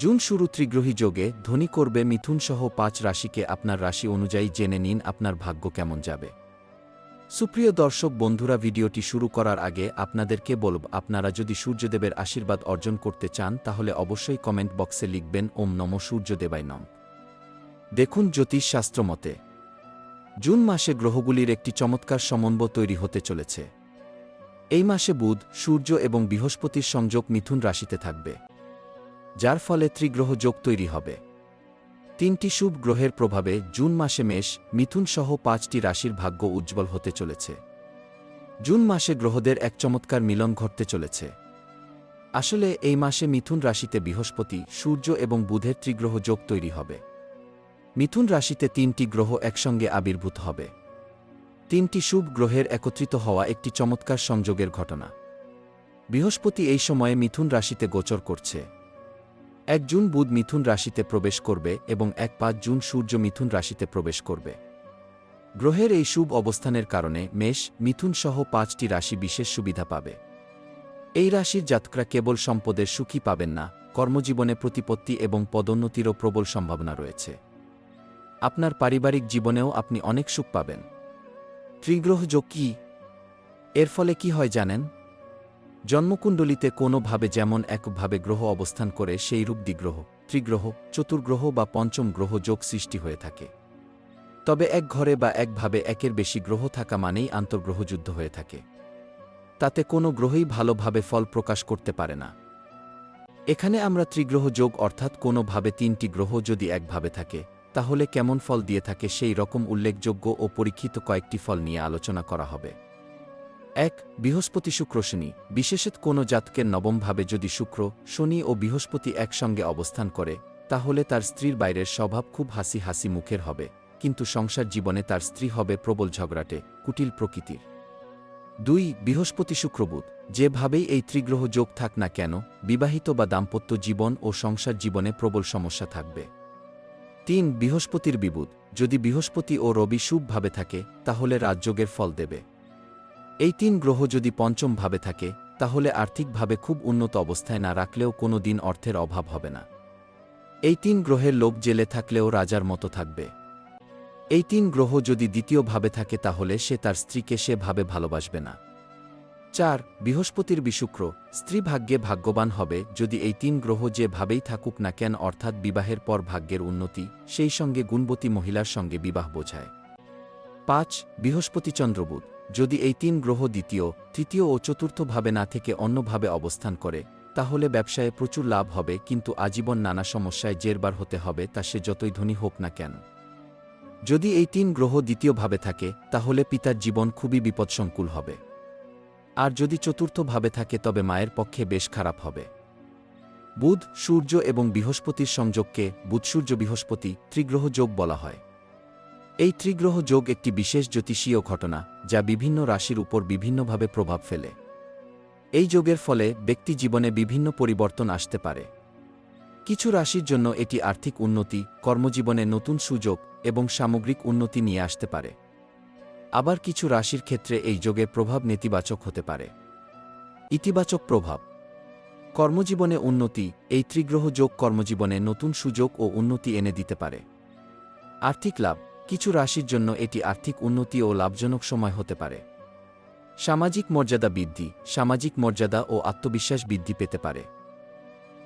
June শুরু ত্রিগ্রহী যোগে ধনী করবে মিথুন সহ পাঁচ রাশিকে আপনার রাশি অনুযায়ী জেনে নিন আপনার ভাগ্য কেমন যাবে। সুপ্রিয় দর্শক বন্ধুরা, ভিডিওটি শুরু করার আগে আপনাদেরকে বলব, আপনারা যদি সূর্যদেবের আশীর্বাদ অর্জন করতে চান, তাহলে অবশ্যই কমেন্ট বক্সে লিখবেন, ওম নম সূর্যদেবাই নম দেখুন জ্যোতিষ শাস্ত্র মতে, জুন মাসে গ্রহগুলির একটি চমৎকার সমন্বয় তৈরি হতে চলেছে। এই মাসে বুধ, সূর্য এবং বৃহস্পতির সংযোগ মিথুন রাশিতে থাকবে। যার ফলে ত্রিগ্রহ যোগ তৈরি হবে। তিনটি শুভ গ্রহের প্রভাবে জুন মাসে মেষ, মিথুন সহ পাঁচটি রাশির ভাগ্য উজ্জ্বল হতে চলেছে। জুন মাসে গ্রহদের এক চমৎকার মিলন ঘটতে চলেছে। আসলে এই মাসে মিথুন রাশিতে বৃহস্পতি, সূর্য এবং বুধের ত্রিগ্রহ যোগ তৈরি হবে। মিথুন রাশিতে তিনটি গ্রহ একসঙ্গে আবির্ভূত হবে। তিনটি শুভ গ্রহের একত্রিত হওয়া একটি চমৎকার সংযোগের ঘটনা। বৃহস্পতি এই সময়ে মিথুন রাশিতে গোচর করছে। এক জুন বুধ মিথুন রাশিতে প্রবেশ করবে এবং এক পাঁচ জুন সূর্য মিথুন রাশিতে প্রবেশ করবে। গ্রহের এই শুভ অবস্থানের কারণে মেষ, মিথুন সহ পাঁচটি রাশি বিশেষ সুবিধা পাবে। এই রাশির জাতকরা কেবল সম্পদের সুখী পাবেন না, কর্মজীবনে প্রতিপত্তি এবং পদোন্নতিরও প্রবল সম্ভাবনা রয়েছে। আপনার পারিবারিক জীবনেও আপনি অনেক সুখ পাবেন। ত্রিগ্রহ যোগ কি? এর ফলে কি হয় জানেন? জন্মকুণ্ডলিতে কোনোভাবে যেমন একভাবে গ্রহ অবস্থান করে সেই রূপ দ্বিগ্রহ, ত্রিগ্রহ, চতুর্গ্রহ বা পঞ্চম গ্রহ যোগ সৃষ্টি হয়ে থাকে। তবে এক ঘরে বা একভাবে একের বেশি গ্রহ থাকা মানেই আন্তর্গ্রহযুদ্ধ হয়ে থাকে। তাতে কোনো গ্রহই ভালোভাবে ফল প্রকাশ করতে পারে না। এখানে আমরা ত্রিগ্রহ যোগ অর্থাৎ কোনোভাবে তিনটি গ্রহ যদি একভাবে থাকে, তাহলে কেমন ফল দিয়ে থাকে সেই রকম উল্লেখযোগ্য ও পরীক্ষিত কয়েকটি ফল নিয়ে আলোচনা করা হবে। এক, বৃহস্পতি শুক্র শনি, বিশেষত কোনো জাতকের নবমভাবে যদি শুক্র, শনি ও বৃহস্পতি একসঙ্গে অবস্থান করে, তাহলে তার স্ত্রীর বাইরের স্বভাব খুব হাসি হাসি মুখের হবে, কিন্তু সংসার জীবনে তার স্ত্রী হবে প্রবল ঝগড়াটে, কুটিল প্রকৃতির। দুই, বৃহস্পতি শুক্রবুধ যেভাবেই এই ত্রিগ্রহ যোগ থাক না কেন, বিবাহিত বা দাম্পত্য জীবন ও সংসার জীবনে প্রবল সমস্যা থাকবে। তিন, বৃহস্পতির বিবুধ, যদি বৃহস্পতি ও রবি শুভভাবে থাকে, তাহলে রাজযোগের ফল দেবে। এই তিন গ্রহ যদি পঞ্চম ভাবে থাকে, তাহলে আর্থিকভাবে খুব উন্নত অবস্থায় না রাখলেও কোনো দিন অর্থের অভাব হবে না। এই তিন গ্রহের লোক জেলে থাকলেও রাজার মতো থাকবে। এই তিন গ্রহ যদি দ্বিতীয় ভাবে থাকে তাহলে সে তার স্ত্রীকে সে ভাবে ভালোবাসবে না। চার, বৃহস্পতির বিশুক্র, স্ত্রী ভাগ্যে ভাগ্যবান হবে যদি এই তিন গ্রহ যে ভাবেই থাকুক না কেন অর্থাৎ বিবাহের পর ভাগ্যের উন্নতি, সেই সঙ্গে গুণবতী মহিলার সঙ্গে বিবাহ বোঝায়। পাঁচ, বৃহস্পতি চন্দ্রবুধ যদি এই তিন গ্রহ দ্বিতীয়, তৃতীয় ও চতুর্থভাবে না থেকে অন্যভাবে অবস্থান করে, তাহলে ব্যবসায়ে প্রচুর লাভ হবে, কিন্তু আজীবন নানা সমস্যায় জেরবার হতে হবে তা সে যতই ধনী হোক না কেন। যদি এই তিন গ্রহ দ্বিতীয়ভাবে থাকে, তাহলে পিতার জীবন খুবই বিপদসংকুল হবে। আর যদি চতুর্থভাবে থাকে, তবে মায়ের পক্ষে বেশ খারাপ হবে। বুধ, সূর্য এবং বৃহস্পতির সংযোগকে বুধ, সূর্য, বৃহস্পতি ত্রিগ্রহ যোগ বলা হয়। এই ত্রিগ্রহ যোগ একটি বিশেষ জ্যোতিষীয় ঘটনা, যা বিভিন্ন রাশির উপর বিভিন্নভাবে প্রভাব ফেলে। এই যোগের ফলে ব্যক্তি জীবনে বিভিন্ন পরিবর্তন আসতে পারে। কিছু রাশির জন্য এটি আর্থিক উন্নতি, কর্মজীবনে নতুন সুযোগ এবং সামগ্রিক উন্নতি নিয়ে আসতে পারে। আবার কিছু রাশির ক্ষেত্রে এই যোগের প্রভাব নেতিবাচক হতে পারে। ইতিবাচক প্রভাব। কর্মজীবনে উন্নতি, এই ত্রিগ্রহ যোগ কর্মজীবনে নতুন সুযোগ ও উন্নতি এনে দিতে পারে। আর্থিক লাভ। কিছু রাশির জন্য এটি আর্থিক উন্নতি ও লাভজনক সময় হতে পারে। সামাজিক মর্যাদা বৃদ্ধি, সামাজিক মর্যাদা ও আত্মবিশ্বাস বৃদ্ধি পেতে পারে।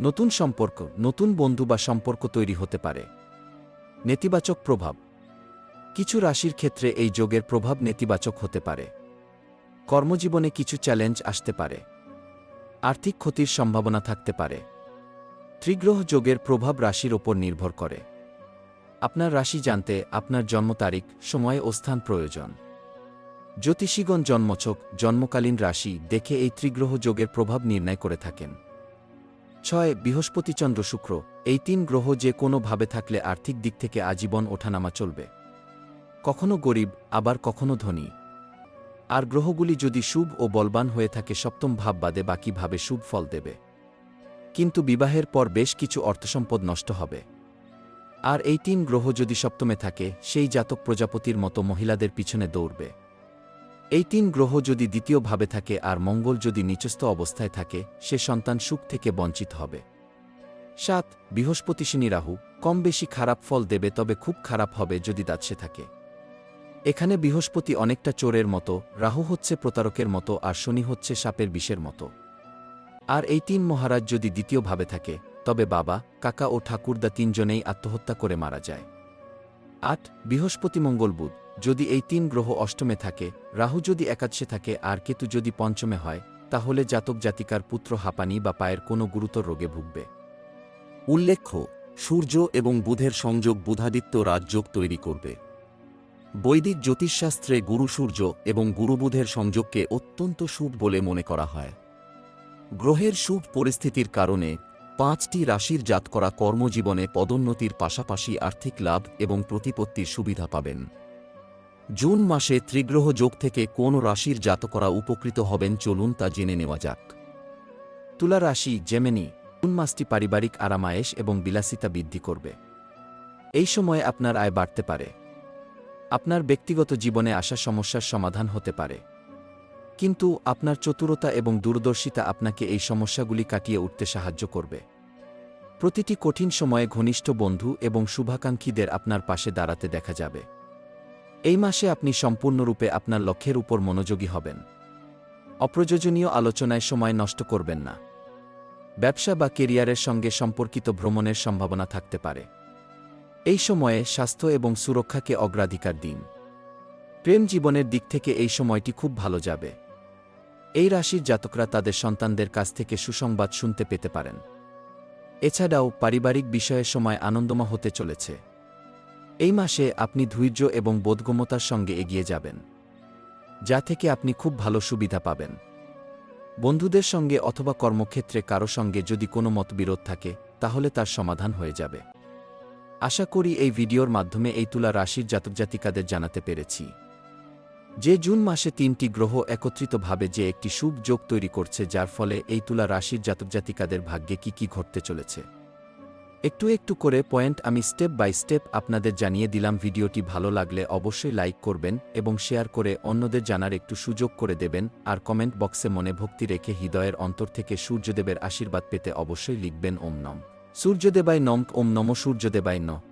নতুন সম্পর্ক, নতুন বন্ধু বা সম্পর্ক তৈরি হতে পারে। নেতিবাচক প্রভাব। কিছু রাশির ক্ষেত্রে এই যোগের প্রভাব নেতিবাচক হতে পারে। কর্মজীবনে কিছু চ্যালেঞ্জ আসতে পারে। আর্থিক ক্ষতির সম্ভাবনা থাকতে পারে। ত্রিগ্রহ যোগের প্রভাব রাশির ওপর নির্ভর করে। আপনার রাশি জানতে আপনার জন্ম তারিখ, সময় ও স্থান প্রয়োজন। জ্যোতিষীগণ জন্মছক, জন্মকালীন রাশি দেখে এই ত্রিগ্রহ যোগের প্রভাব নির্ণয় করে থাকেন। ছয়, বৃহস্পতি চন্দ্র শুক্র, এই তিন গ্রহ যে কোনো ভাবে থাকলে আর্থিক দিক থেকে আজীবন ওঠানামা চলবে। কখনো গরিব, আবার কখনো ধনী। আর গ্রহগুলি যদি শুভ ও বলবান হয়ে থাকে, সপ্তম ভাব বাদে বাকিভাবে শুভ ফল দেবে। কিন্তু বিবাহের পর বেশ কিছু অর্থসম্পদ নষ্ট হবে। আর এই তিন গ্রহ যদি সপ্তমে থাকে, সেই জাতক প্রজাপতির মতো মহিলাদের পিছনে দৌড়বে। এই তিন গ্রহ যদি দ্বিতীয়ভাবে থাকে আর মঙ্গল যদি নিচস্থ অবস্থায় থাকে, সে সন্তান সুখ থেকে বঞ্চিত হবে। সাত, বৃহস্পতি শনি রাহু, কম বেশি খারাপ ফল দেবে তবে খুব খারাপ হবে যদি দাঁতসে থাকে। এখানে বৃহস্পতি অনেকটা চোরের মতো, রাহু হচ্ছে প্রতারকের মতো আর শনি হচ্ছে সাপের বিষের মতো। আর এই তিন মহারাজ যদি দ্বিতীয়ভাবে থাকে তবে বাবা, কাকা ও ঠাকুরদা তিনজনেই আত্মহত্যা করে মারা যায়। আট, বৃহস্পতি মঙ্গল বুধ। যদি এই তিন গ্রহ অষ্টমে থাকে, রাহু যদি একাদশে থাকে আর কেতু যদি পঞ্চমে হয়, তাহলে জাতক জাতিকার পুত্র হাঁপানি বা পায়ের কোনো গুরুতর রোগে ভুগবে। উল্লেখ্য, সূর্য এবং বুধের সংযোগ বুধাদিত্য রাজযোগ তৈরি করবে। বৈদিক জ্যোতিষশাস্ত্রে গুরু সূর্য এবং গুরু বুধের সংযোগকে অত্যন্ত শুভ বলে মনে করা হয়। গ্রহের শুভ পরিস্থিতির কারণে পাঁচটি রাশির জাত করা কর্মজীবনে পদোন্নতির পাশাপাশি আর্থিক লাভ এবং প্রতিপত্তির সুবিধা পাবেন। জুন মাসে ত্রিগ্রহ যোগ থেকে কোন রাশির জাত করা উপকৃত হবেন চলুন তা জেনে নেওয়া যাক। তুলা রাশি জেমেনি জুন মাসটি পারিবারিক আরামায়েশ এবং বিলাসিতা বৃদ্ধি করবে। এই সময়ে আপনার আয় বাড়তে পারে। আপনার ব্যক্তিগত জীবনে আসা সমস্যার সমাধান হতে পারে। কিন্তু আপনার চতুরতা এবং দূরদর্শিতা আপনাকে এই সমস্যাগুলি কাটিয়ে উঠতে সাহায্য করবে। প্রতিটি কঠিন সময়ে ঘনিষ্ঠ বন্ধু এবং শুভাকাঙ্ক্ষীদের আপনার পাশে দাঁড়াতে দেখা যাবে। এই মাসে আপনি সম্পূর্ণরূপে আপনার লক্ষ্যের উপর মনোযোগী হবেন। অপ্রয়োজনীয় আলোচনায় সময় নষ্ট করবেন না। ব্যবসা বা কেরিয়ারের সঙ্গে সম্পর্কিত ভ্রমণের সম্ভাবনা থাকতে পারে। এই সময়ে স্বাস্থ্য এবং সুরক্ষাকে অগ্রাধিকার দিন। প্রেম জীবনের দিক থেকে এই সময়টি খুব ভালো যাবে। এই রাশির জাতকরা তাদের সন্তানদের কাছ থেকে সুসংবাদ শুনতে পেতে পারেন। এছাড়াও পারিবারিক বিষয়ের সময় আনন্দময় হতে চলেছে। এই মাসে আপনি ধৈর্য এবং বোধগম্যতার সঙ্গে এগিয়ে যাবেন, যা থেকে আপনি খুব ভালো সুবিধা পাবেন। বন্ধুদের সঙ্গে অথবা কর্মক্ষেত্রে কারও সঙ্গে যদি কোনো মতবিরোধ থাকে, তাহলে তার সমাধান হয়ে যাবে। আশা করি এই ভিডিওর মাধ্যমে এই তুলা রাশির জাতকজাতিকাদের জানাতে পেরেছি। যে জুন মাসে তিনটি গ্রহ একত্রিতভাবে যে একটি শুভ যোগ তৈরি করছে, যার ফলে এই তুলা রাশির জাতকজাতিকাদের ভাগ্যে কি কি ঘটতে চলেছে। একটু একটু করে পয়েন্ট আমি স্টেপ বাই স্টেপ আপনাদের জানিয়ে দিলাম। ভিডিওটি ভালো লাগলে অবশ্যই লাইক করবেন এবং শেয়ার করে অন্যদের জানার একটু সুযোগ করে দেবেন। আর কমেন্ট বক্সে মনে ভক্তি রেখে হৃদয়ের অন্তর থেকে সূর্যদেবের আশীর্বাদ পেতে অবশ্যই লিখবেন ওম নম। সূর্যদেবায় নম, ওম নম সূর্যদেবায় ন